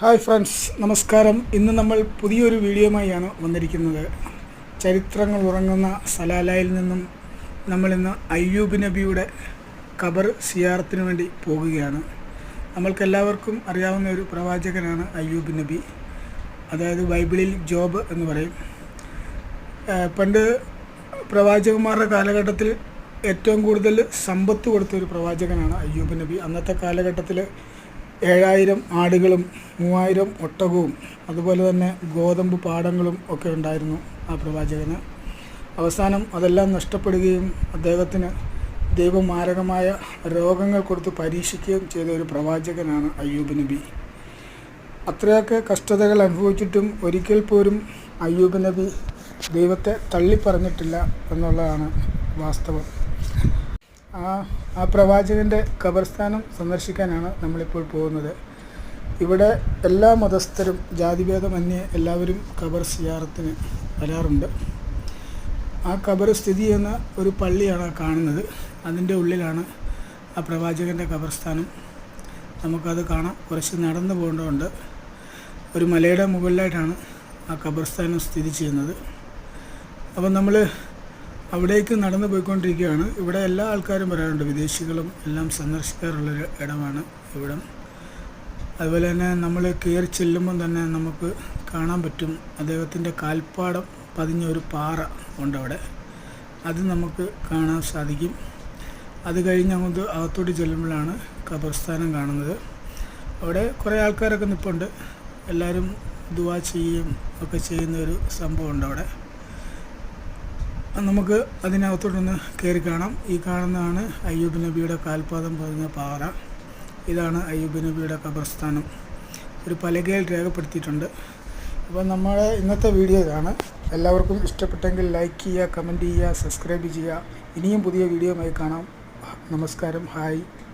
Hi friends നമസ്കാരം. ഇന്ന് നമ്മൾ പുതിയൊരു വീഡിയോയുമായാണ് വന്നിരിക്കുന്നത്. ചരിത്രങ്ങൾ ഉറങ്ങുന്ന സലാലയിൽ നിന്നും നമ്മളിന്ന് അയ്യൂബ് നബിയുടെ ഖബർ സിയാറത്തിന് വേണ്ടി പോകുകയാണ്. നമ്മൾക്കെല്ലാവർക്കും അറിയാവുന്ന ഒരു പ്രവാചകനാണ് അയ്യൂബ് നബി. അതായത് ബൈബിളിൽ ജോബ് എന്ന് പറയും. പണ്ട് പ്രവാചകന്മാരുടെ കാലഘട്ടത്തിൽ ഏറ്റവും കൂടുതൽ സമ്പത്ത് കൊടുത്ത ഒരു പ്രവാചകനാണ് അയ്യൂബ് നബി. അന്നത്തെ കാലഘട്ടത്തിൽ ഏഴായിരം ആടുകളും മൂവായിരം ഒട്ടകവും അതുപോലെ തന്നെ ഗോതമ്പ് പാടങ്ങളും ഒക്കെ ഉണ്ടായിരുന്നു ആ പ്രവാചകന്. അവസാനം അതെല്ലാം നഷ്ടപ്പെടുകയും അദ്ദേഹത്തിന് ദൈവമാരകമായ രോഗങ്ങൾ കൊടുത്ത് പരീക്ഷിക്കുകയും ചെയ്ത ഒരു പ്രവാചകനാണ് അയ്യൂബ് നബി. അത്രയൊക്കെ കഷ്ടതകൾ അനുഭവിച്ചിട്ടും ഒരിക്കൽ പോലും അയ്യൂബ് നബി ദൈവത്തെ തള്ളിപ്പറഞ്ഞിട്ടില്ല എന്നുള്ളതാണ് വാസ്തവം. ആ ആ പ്രവാചകന്റെ ഖബർസ്ഥാനം സന്ദർശിക്കാനാണ് നമ്മളിപ്പോൾ പോകുന്നത്. ഇവിടെ എല്ലാ മതസ്ഥരും ജാതിഭേദമന്യേ എല്ലാവരും ഖബർ സിയാറത്തിന് വരാറുണ്ട്. ആ ഖബർ സ്ഥിതി ചെയ്യുന്ന ഒരു പള്ളിയാണ് കാണുന്നത്. അതിന്റെ ഉള്ളിലാണ് ആ പ്രവാചകന്റെ ഖബർസ്ഥാനം നമുക്കത് കാണാം. കുറച്ച് നടന്നു പോകേണ്ടതുണ്ട്. ഒരു മലയുടെ മുകളിലായിട്ടാണ് ആ ഖബർസ്ഥാനം സ്ഥിതി ചെയ്യുന്നത്. അപ്പം നമ്മൾ അവിടേക്ക് നടന്നു പോയിക്കൊണ്ടിരിക്കുകയാണ്. ഇവിടെ എല്ലാ ആൾക്കാരും വരാറുണ്ട്. വിദേശികളും എല്ലാം സന്ദർശിക്കാറുള്ളൊരു ഇടമാണ് ഇവിടം. അതുപോലെ തന്നെ നമ്മൾ കയറി ചെല്ലുമ്പം തന്നെ നമുക്ക് കാണാൻ പറ്റും. അദ്ദേഹത്തിന്റെ കാൽപ്പാടം പതിഞ്ഞ ഒരു പാറ ഉണ്ടവിടെ അത് നമുക്ക് കാണാൻ സാധിക്കും. അത് കഴിഞ്ഞ് അങ്ങോട്ട് അകത്തോട്ട് ചെല്ലുമ്പോഴാണ് ഖബർസ്ഥാനം കാണുന്നത്. അവിടെ കുറേ ആൾക്കാരൊക്കെ നിൽപ്പുണ്ട് എല്ലാവരും ദുവാ ചെയ്യുകയും ഒക്കെ ചെയ്യുന്ന ഒരു സംഭവമുണ്ട് അവിടെ. നമുക്ക് അതിനകത്തോട്ടൊന്ന് കയറി കാണാം. ഈ കാണുന്നതാണ് അയ്യൂബ് നബിയുടെ കാൽപാദം പതിഞ്ഞ പാറ. ഇതാണ് അയ്യൂബ് നബിയുടെ ഖബർസ്ഥാനം. ഒരു പലകയിൽ രേഖപ്പെടുത്തിയിട്ടുണ്ട്. അപ്പോൾ നമ്മുടെ ഇന്നത്തെ വീഡിയോ ഇതാണ്. എല്ലാവർക്കും ഇഷ്ടപ്പെട്ടെങ്കിൽ ലൈക്ക് ചെയ്യുക കമന്റ് ചെയ്യുക സബ്സ്ക്രൈബ് ചെയ്യുക. ഇനിയും പുതിയ വീഡിയോയുമായി കാണാം. നമസ്കാരം. ഹായ്